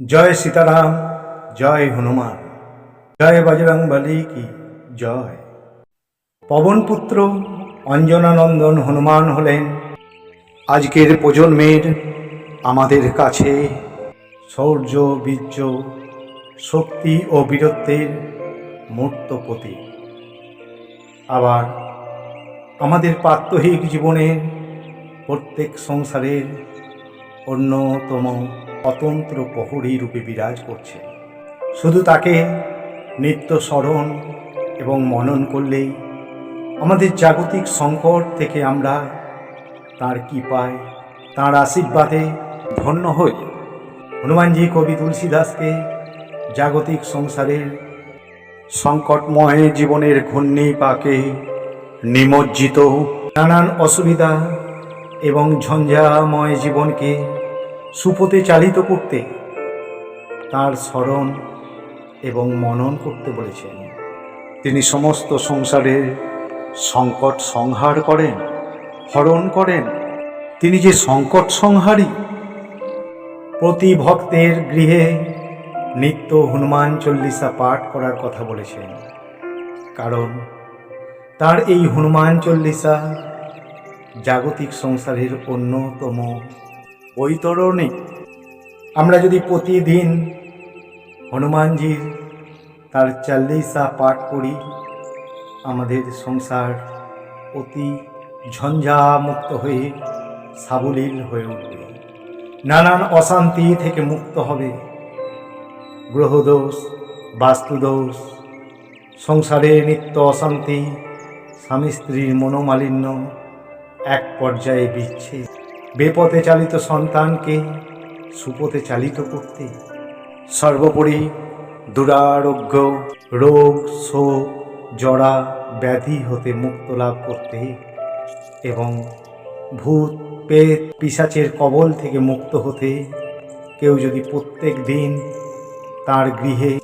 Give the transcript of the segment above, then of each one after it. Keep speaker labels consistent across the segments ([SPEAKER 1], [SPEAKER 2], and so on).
[SPEAKER 1] জয় সীতারাম, জয় হনুমান। জয় বজরং বলি কি, জয়। পবনপুত্র অঞ্জনানন্দন হনুমান হলেন। আজকের প্রজন্মের আমাদের কাছে শৌর্য বীর্য, শক্তি ও বীরত্বের মূর্ত প্রতীক। আবার আমাদের প্রাত্যহিক জীবনের প্রত্যেক সংসারের অন্যতম অতন্ত্র প্রহরী রূপে বিরাজ করছে। শুধু তাকে নিত্য স্মরণ এবং মনন করলেই আমাদের জাগতিক সংকট থেকে আমরা তার কি পাই তার আশীর্বাদে ধন্য হই। হনুমানজি, কবি তুলসীদাসকে জাগতিক সংসারের সংকটময় জীবনের ঘূর্ণি পাকে নিমজ্জিত। নানান অসুবিধা এবং ঝঞ্ঝাময় জীবনকে সুপথে চালিত করতে তার স্মরণ এবং মনন করতে বলেছেন। তিনি সমস্ত সংসারের সংকট সংহার করেন, হরণ করেন। তিনি যে সংকট সংহারী, প্রতি ভক্তের গৃহে নিত্য হনুমান চল্লিশা পাঠ করার কথা বলেছেন। কারণ তার এই হনুমান চল্লিশা জাগতিক সংসারের অন্যতম বৈতরণী। আমরা যদি প্রতিদিন হনুমানজির তার চল্লিশা পাঠ করি আমাদের সংসার অতি ঝঞ্ঝামুক্ত হয়ে সাবলীল হয়ে উঠবে। নানান অশান্তি থেকে মুক্ত হবে। গ্রহদোষ, বাস্তুদোষ, সংসারে নিত্য অশান্তি, স্বামী স্ত্রীর মনোমালিন্য এক পর্যায়ে বিচ্ছে বেপথে চালিত সন্তানকে সুপথে চালিত করতে। সর্বোপরি দুরারোগ্য, রোগ, শোক, জরা, ব্যাধি হতে মুক্ত লাভ করতে এবং ভূত পেট পিসাচের কবল থেকে মুক্ত হতে। কেউ যদি প্রত্যেক দিন তার গৃহে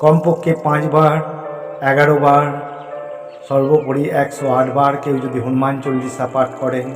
[SPEAKER 1] কমপক্ষে পাঁচবার এগারো বার সর্বোপরি একশো বার কেউ যদি হনুমান চল্লিশা পাঠ করেন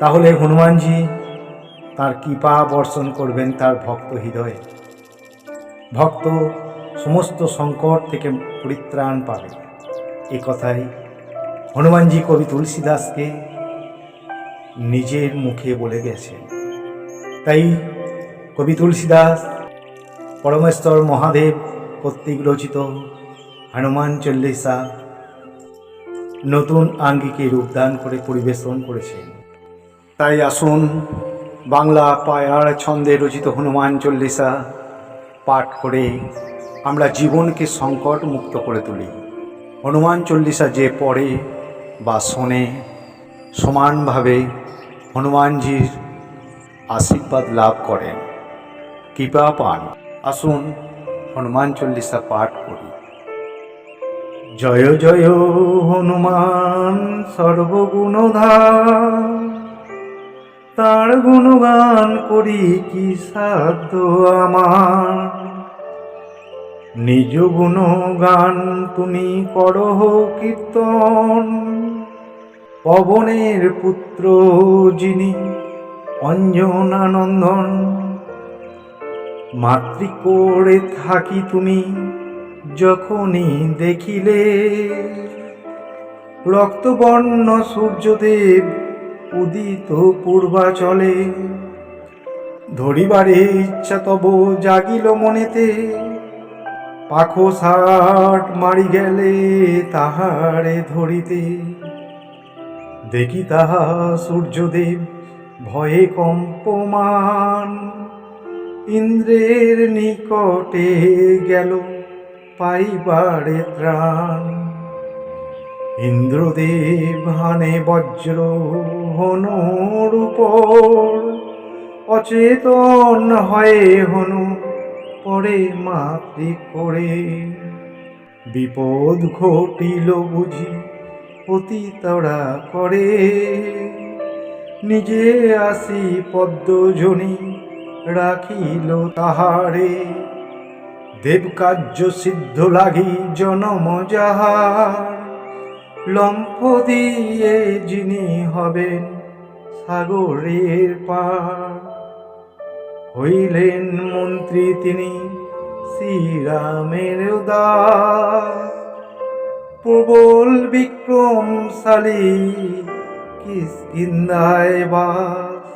[SPEAKER 1] তাহলে হনুমানজি তার কৃপা বর্ষণ করবেন তার ভক্ত হৃদয়ে। ভক্ত সমস্ত সংকট থেকে পরিত্রাণ পাবে। এ কথাই হনুমানজি কবি তুলসীদাসকে নিজের মুখে বলে গেছেন। তাই কবি তুলসীদাস, পরমেশ্বর মহাদেব কর্তৃক রচিত হনুমান চল্লিশা নতুন আঙ্গিকে রূপদান করে পরিবেশন করেছেন। তাই আসুন, বাংলা পায়ার ছন্দে রচিত হনুমান চল্লিশা পাঠ করে আমরা জীবনকে সংকট মুক্ত করে তুলি। হনুমান চল্লিশা যে পড়ে বা শোনে, সমানভাবে হনুমানজির আশীর্বাদ লাভ করেন। কৃপা পান। আসুন, হনুমান চল্লিশা পাঠ করি। জয় জয় হনুমান সর্বগুণধার তার গুণগান করি কি সাধ্য আমার? নিজ গুণগান তুমি করহ কীর্তন। পবনের পুত্র যিনি অঞ্জনানন্দন, মাতৃ করে থাকি তুমি যখনই দেখিলে রক্তবর্ণ সূর্যদেব উদিত পূর্বাচলে, ধরিবারে ইচ্ছা তব জাগিল মনেতে পাখো ষাট মারি গেলে তাহারে ধরিতে। দেখি তাহা সূর্যদেব ভয়ে কম্পমান, ইন্দ্রের নিকটে গেল। পাইবারে ত্রাণ। ইন্দ্রদেব হানে বজ্র হনুর উপর। অচেতন হয়ে হনু পরে মাতৃ করে। বিপদ ঘটিল বুঝি অতি করে। নিজে আসি পদ্মজনী রাখিল তাহারে। দেবকার্য সিদ্ধ লাগি জনম যাহার। লম্ফ দিয়ে যিনি হবেন সাগরের পার। হইলেন মন্ত্রী তিনি শ্রীরামের দাস। প্রবল বিক্রমশালী কিষ্কিন্দায় বাস।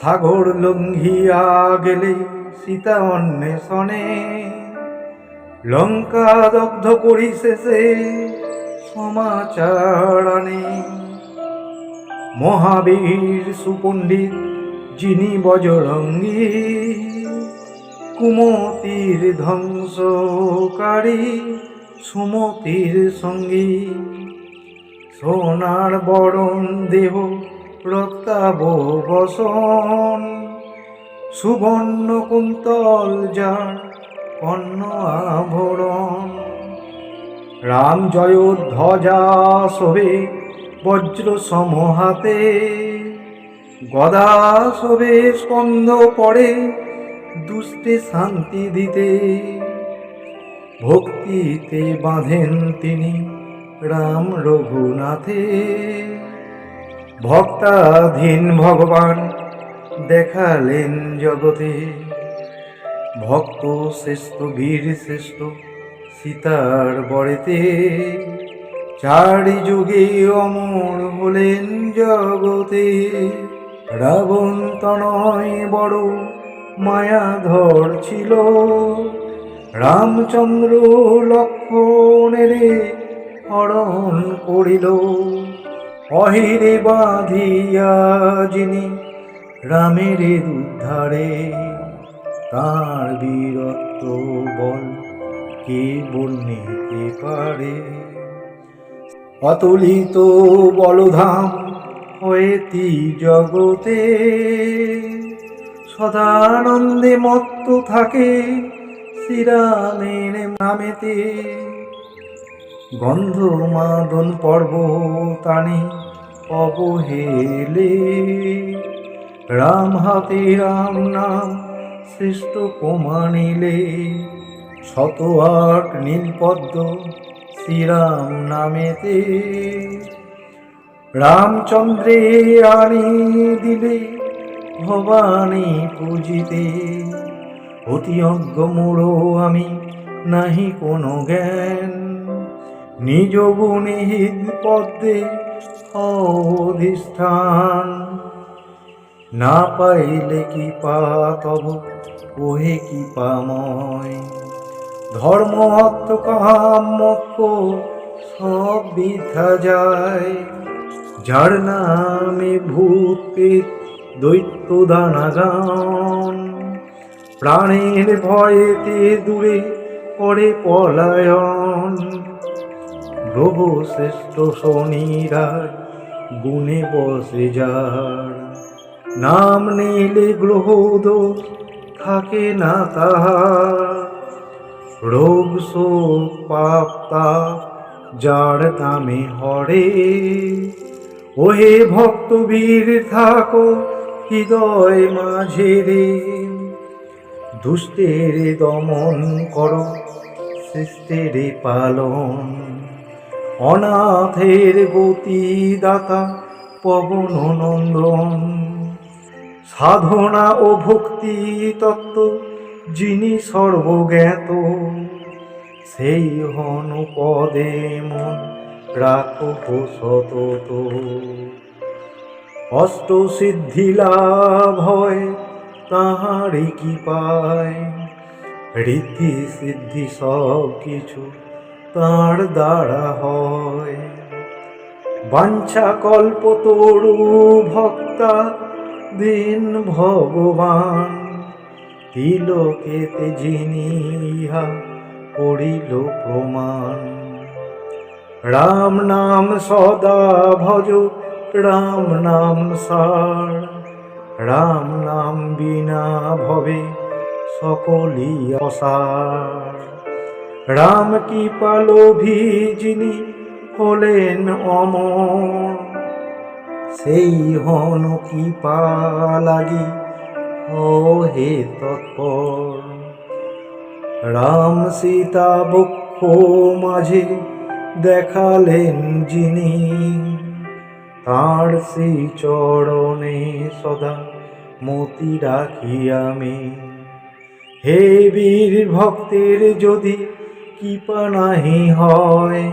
[SPEAKER 1] সাগর লঙ্ঘিয়া গেলে সীতা অন্বেষণে লঙ্কা দগ্ধ করি শেষে সমাচার আনে। মহাবীর সুপণ্ডিত, যিনি বজরঙ্গী, কুমতির ধ্বংসকারী, সুমতির সঙ্গী। সোনার বরণ দেহ রক্তাব বসন সুবর্ণ কুন্তল যার অন্ন আভরণ। রাম জয় ধ্বজা শোভে বজ্র সমহাতে। গদা শোভে স্কন্ধ পড়ে দুষ্টে শান্তি দিতে। ভক্তিতে বাঁধেন তিনি রাম রঘুনাথে। ভক্তাধীন ভগবান দেখালেন জগতে। ভক্ত শ্রেষ্ঠ, বীর শ্রেষ্ঠ, সীতার বরেতে। চারি যুগে অমর হলেন জগতে। রাবণ তনয় বড় মায়াধর ছিল। রামচন্দ্র লক্ষণের হরণ করিল। অহিরে বাঁধিয়া যিনি রামের উদ্ধারে। তার বীরত্ব বল কে বর্ণিতে পারে? অতুলিত বলধাম হয়েতি জগতে। সদানন্দে মত্ত থাকে শ্রীরামের নামেতে। গন্ধ মাদন পর্ব তানি অবহেলে। রাম হাতে রাম নাম শ্রেষ্ঠ প্রমাণিলে শত আট নীলপদ্ম শ্রীরাম নামেতে। রামচন্দ্রে আনি দিলে ভবানী পূজিতে। অতি অজ্ঞ মূঢ় আমি নাহি কোনো জ্ঞান। নিজ গুণিহিত পদ্মে অধিষ্ঠান। না পাইলে কি পা তব ওহে কি পাময় ধর্ম অর্থ কাম সব বৃথা যায়। যার নামে ভূত দৈত্য দানাগান প্রাণের ভয়েতে দূরে পড়ে পলায়ন। গ্রহ শ্রেষ্ঠ শনিরা গুণে বসে যার। নাম নিলে গ্রহ থাকে না তাহার। রোগ শোক পাপ তাপ যার নামে হরে। ওহে ভক্ত বীর, থাকো হৃদয় মাঝে রে। দুষ্টের দমন করো সৃষ্টের পালন। অনাথের গতি দাতা পবন নন্দন। সাধনা ও ভক্তি তত্ত্ব যিনি সর্বজ্ঞাত, সেই হন পদে মন রাখো অষ্ট সিদ্ধি লাভ হয় তাহারই কি পায় রীতি সিদ্ধি সব কিছু তার দ্বারা হয়। বাঞ্ছা কল্প তরু ভক্তা দিন ভগবান। তিলকেতে যিনি ইহা প্রমাণ। রাম নাম সদা ভজ, রাম নাম সার। রাম নাম বিনা ভবে সকলি অসার। রাম কি পালোভি যিনি হলেন অমর। সেই হন কি লাগি হে তৎপর। রাম সীতা বক্ষ মাঝে দেখালেন যিনি, তাঁর সেই চরণে সদা মতি রাখি আমি। হে বীর ভক্তের যদি কৃপা নাহি হয়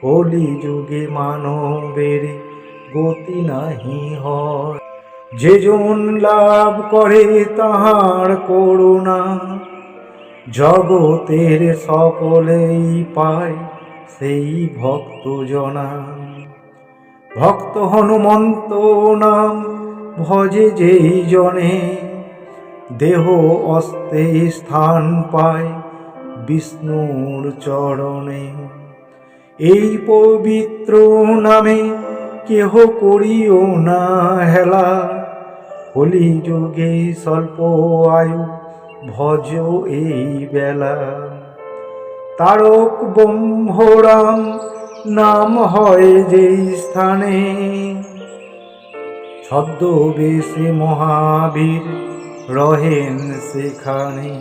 [SPEAKER 1] কলি যুগে মানবের গতি নাহি হয়। যেজন লাভ করে তাহার করুণা, জগতের সকলেই পায় সেই ভক্ত জনা ভক্ত হনুমন্ত নাম ভজে যেই জনে, দেহ অস্তে স্থান পায় বিষ্ণুর চরণে। এই পবিত্র নামে কেহ করিও না হেলা। কলি যুগে স্বল্প আয়ু, ভজ এই বেলা। তারক ব্রহ্মরাম, নাম হয় যেই স্থানে। ছদ্মবেশে মহাবীর রহেন সেখানে।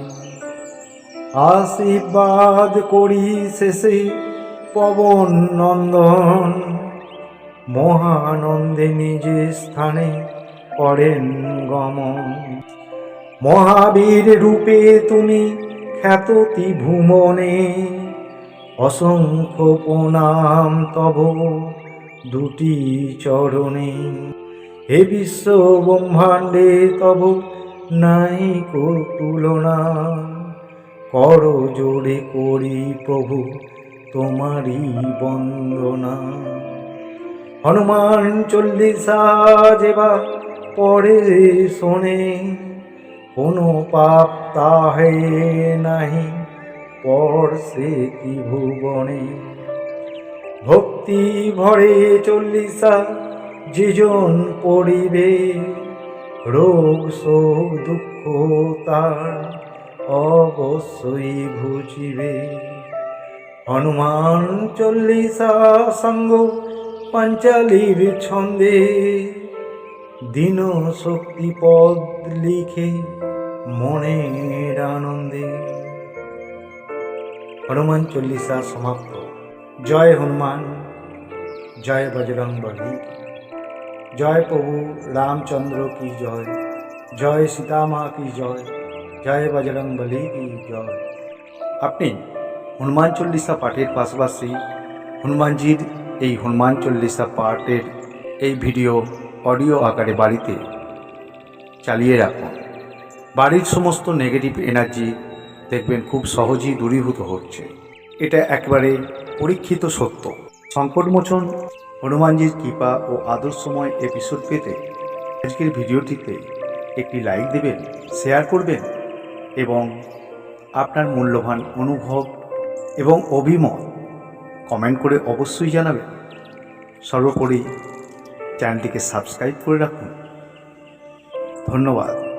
[SPEAKER 1] আশীর্বাদ করি শেষে পবন নন্দন। মহানন্দে নিজে স্থানে করেন গমন। মহাবীর রূপে তুমি খ্যাত ভুমনে অসংখ্য প্রণাম তব দুটি চরণে। হে বিশ্ব ব্রহ্মাণ্ডে তব নাই কো তুলনা, কর জোরে করি প্রভু তোমারই বন্দনা। হনুমান চল্লিশা যেবা পড়ে শোনে, কোনো পাপ তাহে নাহি পড়ছে ভুবনে। ভক্তি ভরে চল্লিশা যেজন পড়িবে, রোগ শোক দুঃখ তার অবশ্যই ঘুচিবে। হনুমান চল্লিশা সঙ্গ পাঞ্চালির ছন্দে দিন শক্তি পদ লিখে মনের আনন্দে। হনুমান চল্লিশা সমাপ্ত। জয় হনুমান, জয় বজরং বলি। জয় প্রভু রামচন্দ্র কি জয়? জয় সীতামা কি জয়? জয় বজরং বলি কি জয়? আপনি হনুমান চল্লিশা পাঠের পাশাপাশি হনুমানজির এই হনুমান চল্লিশা পাঠের এই ভিডিও অডিও আকারে বাড়িতে চালিয়ে রাখুন। বাড়ির সমস্ত নেগেটিভ এনার্জি দেখবেন খুব সহজেই দূরীভূত হচ্ছে। এটা একবারে পরীক্ষিত সত্য। সংকটমোচন হনুমানজির কৃপা ও আদর্শময় এপিসোড পেতে আজকের ভিডিওটিতে একটি লাইক দেবেন শেয়ার করবেন এবং আপনার মূল্যবান অনুভব এবং অভিমত কমেন্ট করে অবশ্যই জানাবেন সর্বোপরি চ্যানেলটিকে সাবস্ক্রাইব করে রাখুন। ধন্যবাদ।